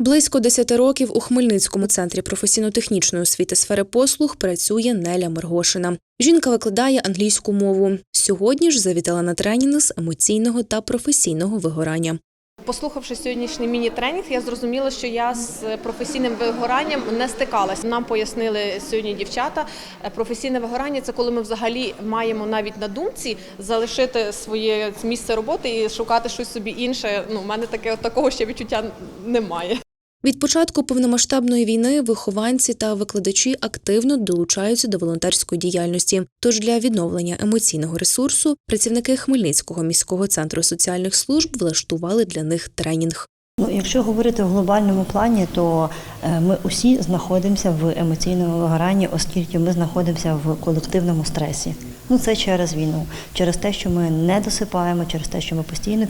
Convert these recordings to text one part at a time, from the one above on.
Близько 10 років у Хмельницькому центрі професійно-технічної освіти сфери послуг працює Неля Мергошина. Жінка викладає англійську мову. Сьогодні ж завітала на тренінг з емоційного та професійного вигорання. Послухавши сьогоднішній міні-тренінг, я зрозуміла, що я з професійним вигоранням не стикалась. Нам пояснили сьогодні дівчата. е, Професійне вигорання це коли ми взагалі маємо навіть на думці залишити своє місце роботи і шукати щось собі інше. Ну, у мене таке такого ще відчуття немає. Від початку повномасштабної війни вихованці та викладачі активно долучаються до волонтерської діяльності. Тож для відновлення емоційного ресурсу працівники Хмельницького міського центру соціальних служб влаштували для них тренінг. Ну, якщо говорити в глобальному плані, то е, ми усі знаходимося в емоційному вигоранні, оскільки ми знаходимося в колективному стресі. Ну це через війну, через те, що ми не досипаємо, через те, що ми постійно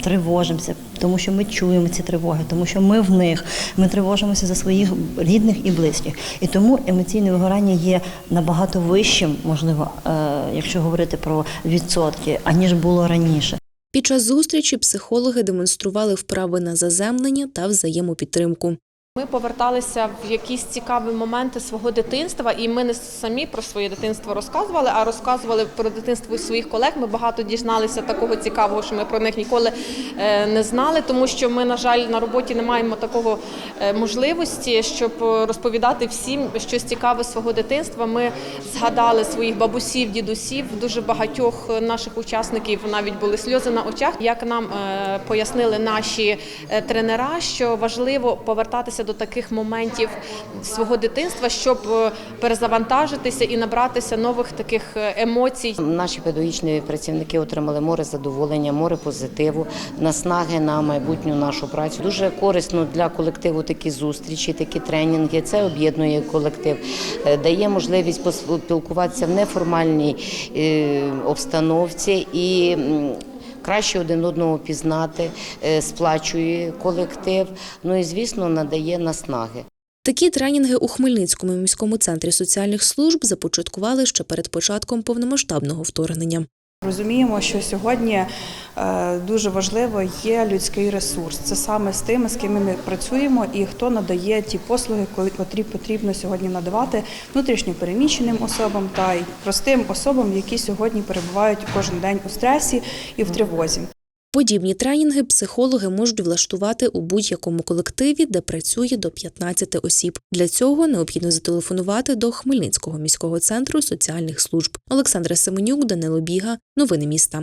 тривожимося, тому що ми чуємо ці тривоги, тому що ми в них, ми тривожимося за своїх рідних і близьких. І тому емоційне вигорання є набагато вищим, можливо, е, якщо говорити про відсотки, аніж було раніше. Під час зустрічі психологи демонстрували вправи на заземлення та взаємопідтримку. Ми поверталися в якісь цікаві моменти свого дитинства, і ми не самі про своє дитинство розказували, а розказували про дитинство своїх колег. Ми багато дізналися такого цікавого, що ми про них ніколи е, не знали, тому що ми, на жаль, на роботі не маємо такого е, можливості, щоб розповідати всім щось цікаве свого дитинства. Ми згадали своїх бабусів, дідусів, дуже багатьох наших учасників навіть були сльози на очах. Як нам е, пояснили наші тренера, що важливо повертатися до таких моментів свого дитинства, щоб е, перезавантажитися і набратися нових таких е, емоцій. Наші педагогічні працівники отримали море задоволення, море позитиву, наснаги на майбутню нашу працю. Дуже корисно для колективу такі зустрічі, такі тренінги. Це об'єднує колектив, е, дає можливість поспілкуватися в неформальній обстановці і. Краще один одного пізнати, е, сплачує колектив. Ну і звісно надає наснаги. Такі тренінги у Хмельницькому міському центрі соціальних служб започаткували ще перед початком повномасштабного вторгнення. Розуміємо, що сьогодні е, дуже важливо є людський ресурс. Це саме з тими, з ким ми працюємо, і хто надає ті послуги, котрі потрібно сьогодні надавати внутрішньопереміщеним особам та й простим особам, які сьогодні перебувають кожен день у стресі і в тривозі. Подібні тренінги психологи можуть влаштувати у будь-якому колективі, де працює до 15 осіб. Для цього необхідно зателефонувати до Хмельницького міського центру соціальних служб. Олександра Семенюк, Данило Біга. Новини міста.